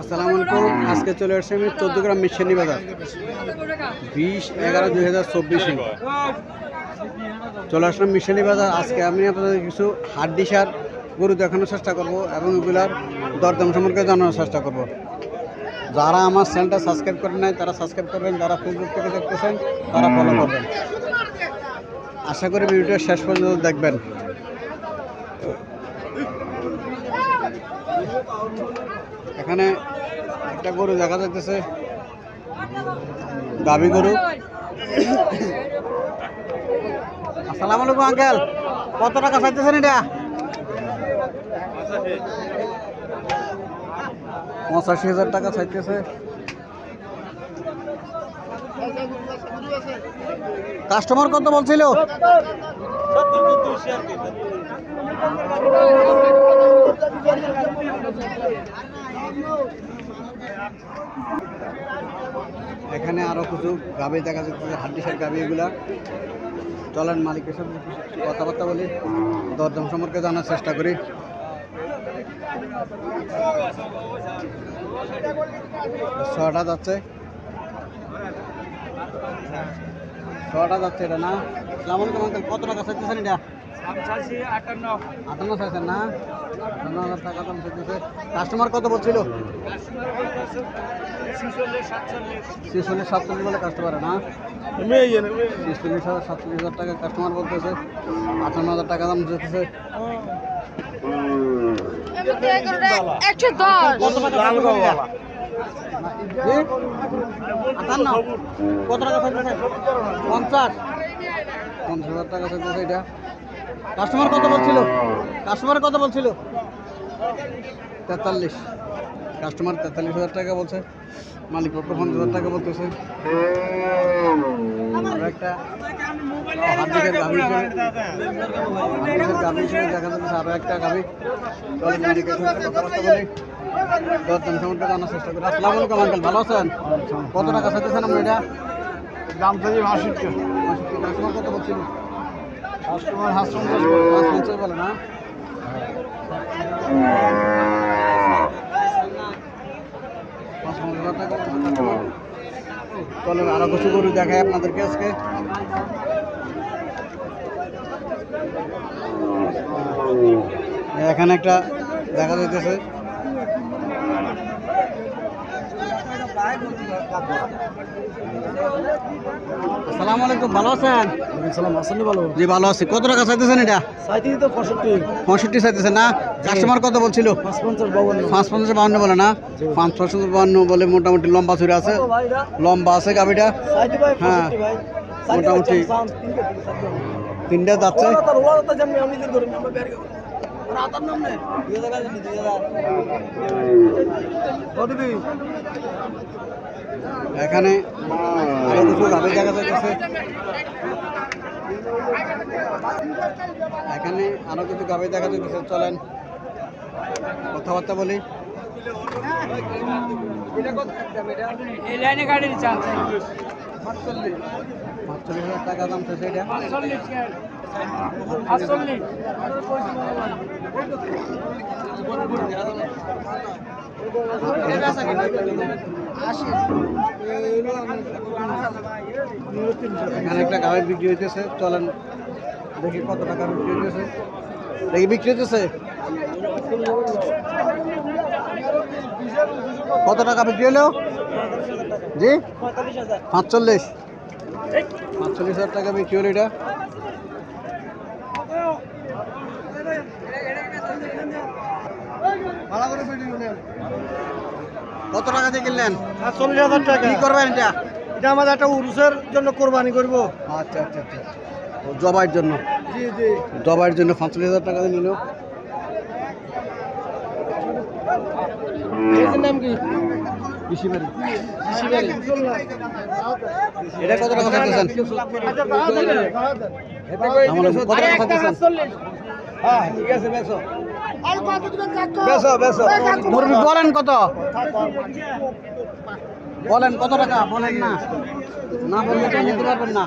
আসসালামু আলাইকুম। আজকে চলে আসছি আমি চোদ্দ গ্রাম মিশনি বাজার। বিশ এগারো দুই হাজার চব্বিশে। চলে আসলাম মিশনি বাজার। আজকে আমি আপনাদের কিছু হাড্ডি সার গরু দেখানোর চেষ্টা করব এবং এগুলার দরদাম সম্পর্কে জানানোর চেষ্টা করব। যারা আমার চ্যানেলটা সাবস্ক্রাইব করেন নাই, তারা সাবস্ক্রাইব করবেন, যারা ফেসবুক থেকে দেখতেছেন, তারা ফলো করবেন। আশা করি ভিডিওটা শেষ পর্যন্ত দেখবেন। এখানে একটা গরু দেখা যাইতেছে দাবি গরু। আসসালামু আলাইকুম, আঙ্কেল। কত টাকা চাইতেছেন এটা? পঁচাশি হাজার টাকা চাইতেছে। কাস্টমার কত বলছিল? এখানে আরও কিছু গাভি দেখা যাচ্ছে হাড্ডিসার গাভি এগুলা। চলেন মালিকের সাথে কথাবার্তা বলি, দরদাম সম্পর্কে জানার চেষ্টা করি। ছটা যাচ্ছে। ছটা যাচ্ছে এটা না? সালাম আলাইকুম কত টাকা চাইতেছেন এটা? আটান্ন চাইছেন না? আটান্ন হাজার টাকা দাম চাইতেছে কাস্টমার কত বলছিল? ছেচল্লিশ সাতচল্লিশ বলে কাস্টমার না? ছেচল্লিশ হাজার সাতচল্লিশ হাজার টাকা কাস্টমার বলতেছে। আটান্ন হাজার টাকা দাম যেতেছে একশো দশ কত টাকা? আটান্ন কত পঞ্চাশ। পঞ্চাশ হাজার টাকা চাইতেছে এটা। কাস্টমার কত বলছিল? কাস্টমার কত বলছিল? তেতাল্লিশ। কাস্টমার তেতাল্লিশ হাজার টাকা বলছে। মালিক পক্ষ পঞ্চাশ হাজার টাকা বলতেছে। একটা হার্দিকের গাভি হিসেবে হার্দিকের গাভি হিসেবে দেখা যাচ্ছে আরও একটা গাভি। মালিকের সাথে কথাবার্তা বলি। দরদাম সম্পর্কে জানার চেষ্টা করি। আসসালামু আলাইকুম আঙ্কেল ভালো আছেন? কত টাকা চাইতেছেন এটা? দাম চাইছি কত বলছিল? কাস্টমার বলে না? আরও কিছু গরু দেখায় আপনাদেরকে আজকে। এখানে একটা দেখা যাইতেছে। আসসালামু আলাইকুম ভালো আছেন? সালাম ভালো? জি ভালো আছি। কত টাকা চাইতেছেন এটা? সাইতি তো পঁয়ষট্টি। পঁয়ষট্টি চাইতেছেন না? কাস্টমার কত বলছিল? পাঁচ পঞ্চাশ বাউন্ন বলে না? পাঁচ পঞ্চাশ বাহান্ন বলে মোটামুটি লম্বা ছুরি আছে। লম্বা আছে গাবিটা। হ্যাঁ। মোটামুটি তিনটা যাচ্ছে এখানে আরও কিছু গাভি দেখা যাচ্ছে এখানে আরও কিছু গাভি দেখা যাচ্ছে চলেন কথাবার্তা বলি। এই লাইনে গাড়ির চান্স পাঁচচল্লিশ হাজার টাকা দাম তো সেটা এখানে একটা গাভি বিক্রি হইতেছে, চলেন দেখি কত টাকা বিক্রি হইতেছে। দেখি বিক্রি হইতেছে? কত টাকা বিক্রি হলো? জি? পাঁচচল্লিশ। পাঁচচল্লিশ হাজার টাকা বিক্রি হলো এটা। কত টাকা দিয়ে কিনলেন? চল্লিশ হাজার টাকা। কি করবেন এটা? এটা আমাদের একটা উরুসের জন্য কোরবানি করব। আচ্ছা আচ্ছা আচ্ছা ও জবাইয়ের জন্য? জি জি। জবাইয়ের জন্য পাঁচচল্লিশ হাজার টাকা দিয়ে নিল। নাম কি? এটা কত টাকা কত টাকা হ্যাঁ ঠিক আছে বেসো মুরগি বলেন কত? বলেন কত টাকা? বলেন না। না বললে তো নিতে পারবেন না?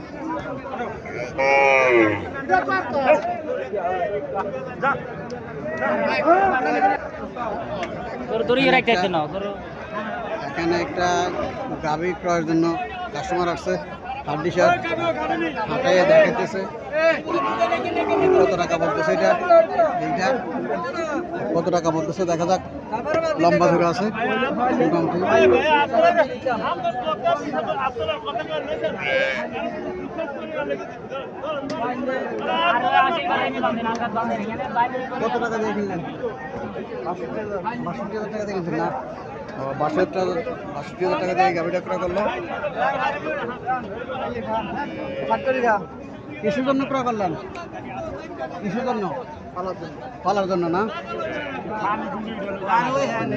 এখানে একটা গাভি ক্রয়ের জন্য কাস্টমার আসছে। শার্ট হাঁটাইয়ে দেখাইতেছে। কত টাকা বলতেছে এটা? এইটা? কত টাকা বলতেছে দেখা যাক। লম্বা ধরে আছে। মোটামুটি কত টাকা দিয়ে কিনলেন? বাষট্টি হাজার টাকা দিয়ে কিনছেন না? বাষট্টি হাজার বাষট্টি হাজার টাকা দিয়ে গাড়িটা ক্রয় করল? কিসের জন্য ক্রয় করলেন? কিসের জন্য? পালার জন্য। না?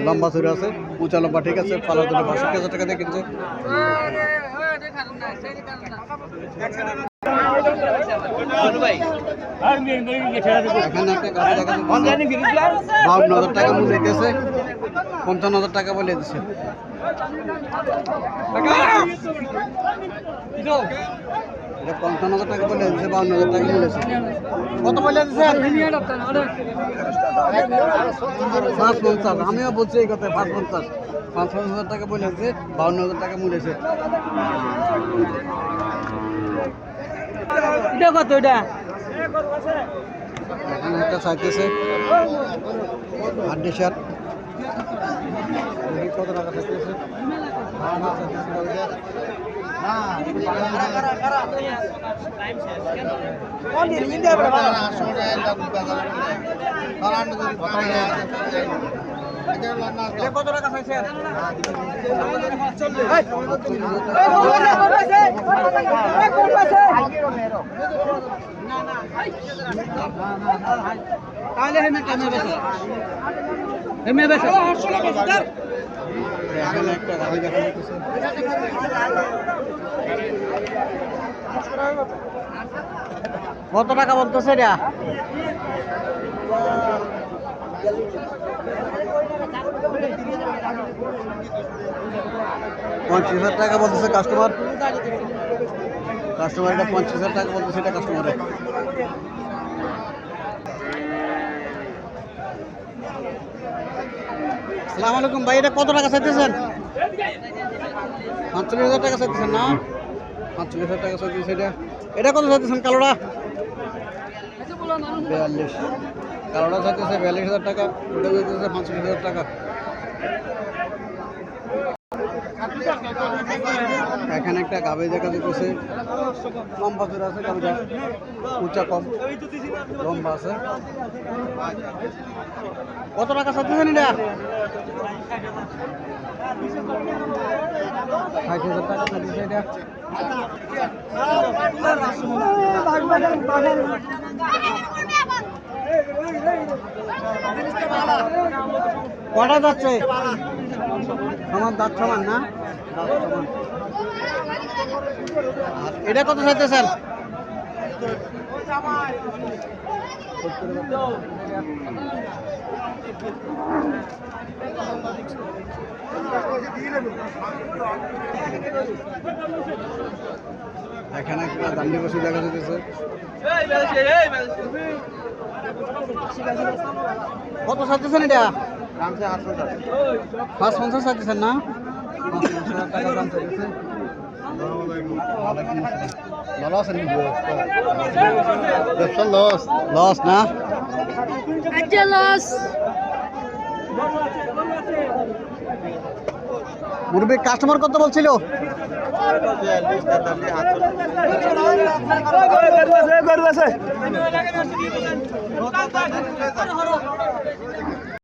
লম্বা চুরি আছে উঁচা লম্বা ঠিক আছে পালার জন্য বাষট্টি হাজার টাকা দিয়ে কিনছে। বাউন্ন হাজার টাকা পঞ্চান্ন হাজার টাকা বলে দিচ্ছে পঞ্চান্ন হাজার টাকা বলে দিচ্ছে বাউন্ন হাজার টাকা বলেছে কত বলে দিচ্ছে পাঁচ পঞ্চাশ আমিও বলছি এই কথা পাঁচ পঞ্চাশ পাঁচ পঞ্চাশ হাজার টাকা বলে দিচ্ছে বাউন্ন হাজার টাকা মূলেছে এটা কত এটা? এখানে একটা চাইতেছে হাড্ডি শার্ট কত টাকা চাইতেছে কত টাকা চাইছেন তাহলে হেমে হেমে কত টাকা বলতেছে এটা? পঞ্চাশ হাজার টাকা বলতেছে কাস্টমার কাস্টমার এটা পঞ্চাশ হাজার টাকা বলতেছে, এটা কাস্টমারে সালাম আলাইকুম ভাই, এটা কত টাকা চাইতেছেন? পাঁচচল্লিশ হাজার টাকা চাইতেছেন না? পাঁচচল্লিশ হাজার টাকা চাইতেছে এটা। এটা কত চাইতেছেন কালোটা? বিয়াল্লিশ। কালোটা চাইতেছে বিয়াল্লিশ হাজার টাকা, ওটা চাইতেছে পাঁচচল্লিশ হাজার টাকা। এখানে একটা গাবে দেখা যেতেছে লম্বা চূড়া আছে গাবিটা উঁচা কম, লম্বা আছে। কত টাকা চাচ্ছেন এটা? ষাট হাজার টাকা চাচ্ছেছে এটা। কটা যাচ্ছে সমান দাঁত সমান না? এটা কত চাইতেছেন এখানে একটা দান্ডি বসে দেখা যাচ্ছে কত চাইতেছেন এটা? পাঁচ পঞ্চাশ চাইতেছেন না? ভালো আছেন ব্যবসা লস লস না? লস মুরব্বী কাস্টমার কত বলছিল